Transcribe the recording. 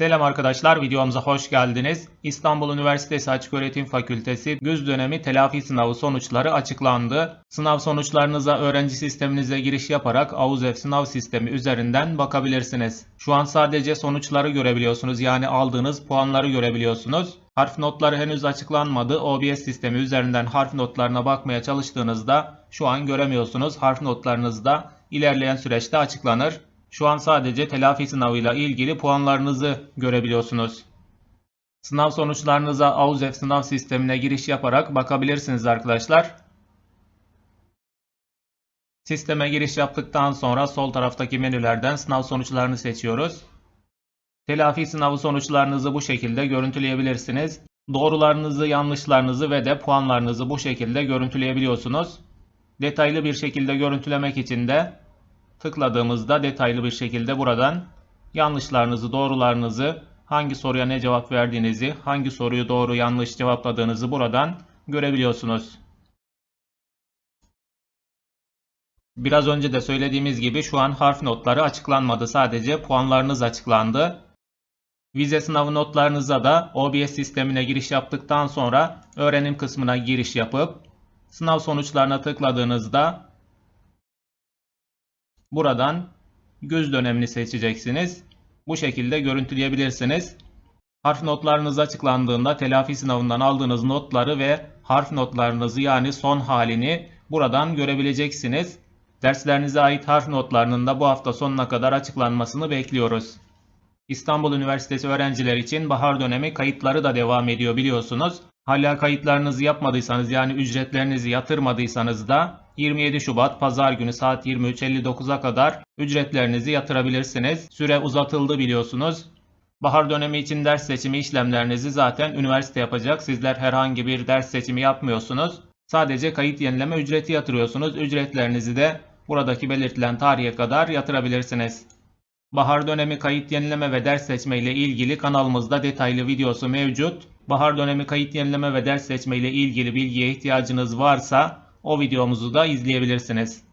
Selam arkadaşlar, videomuza hoş geldiniz. İstanbul Üniversitesi Açıköğretim Fakültesi güz dönemi telafi sınavı sonuçları açıklandı. Sınav sonuçlarınıza öğrenci sisteminize giriş yaparak AUZEF sınav sistemi üzerinden bakabilirsiniz. Şu an sadece sonuçları görebiliyorsunuz yani aldığınız puanları görebiliyorsunuz. Harf notları henüz açıklanmadı. OBS sistemi üzerinden harf notlarına bakmaya çalıştığınızda şu an göremiyorsunuz. Harf notlarınız da ilerleyen süreçte açıklanır. Şu an sadece telafi sınavıyla ilgili puanlarınızı görebiliyorsunuz. Sınav sonuçlarınıza AUZEF sınav sistemine giriş yaparak bakabilirsiniz arkadaşlar. Sisteme giriş yaptıktan sonra sol taraftaki menülerden sınav sonuçlarını seçiyoruz. Telafi sınavı sonuçlarınızı bu şekilde görüntüleyebilirsiniz. Doğrularınızı, yanlışlarınızı ve de puanlarınızı bu şekilde görüntüleyebiliyorsunuz. Detaylı bir şekilde görüntülemek için de tıkladığımızda detaylı bir şekilde buradan yanlışlarınızı, doğrularınızı, hangi soruya ne cevap verdiğinizi, hangi soruyu doğru yanlış cevapladığınızı buradan görebiliyorsunuz. Biraz önce de söylediğimiz gibi şu an harf notları açıklanmadı. Sadece puanlarınız açıklandı. Vize sınavı notlarınıza da OBS sistemine giriş yaptıktan sonra öğrenim kısmına giriş yapıp sınav sonuçlarına tıkladığınızda buradan göz dönemini seçeceksiniz. Bu şekilde görüntüleyebilirsiniz. Harf notlarınız açıklandığında telafi sınavından aldığınız notları ve harf notlarınızı yani son halini buradan görebileceksiniz. Derslerinize ait harf notlarının da bu hafta sonuna kadar açıklanmasını bekliyoruz. İstanbul Üniversitesi öğrenciler için bahar dönemi kayıtları da devam ediyor biliyorsunuz. Hala kayıtlarınızı yapmadıysanız yani ücretlerinizi yatırmadıysanız da 27 Şubat Pazar günü saat 23.59'a kadar ücretlerinizi yatırabilirsiniz. Süre uzatıldı biliyorsunuz. Bahar dönemi için ders seçimi işlemlerinizi zaten üniversite yapacak. Sizler herhangi bir ders seçimi yapmıyorsunuz. Sadece kayıt yenileme ücreti yatırıyorsunuz. Ücretlerinizi de buradaki belirtilen tarihe kadar yatırabilirsiniz. Bahar dönemi kayıt yenileme ve ders seçme ile ilgili kanalımızda detaylı videosu mevcut. Bahar dönemi kayıt yenileme ve ders seçme ile ilgili bilgiye ihtiyacınız varsa o videomuzu da izleyebilirsiniz.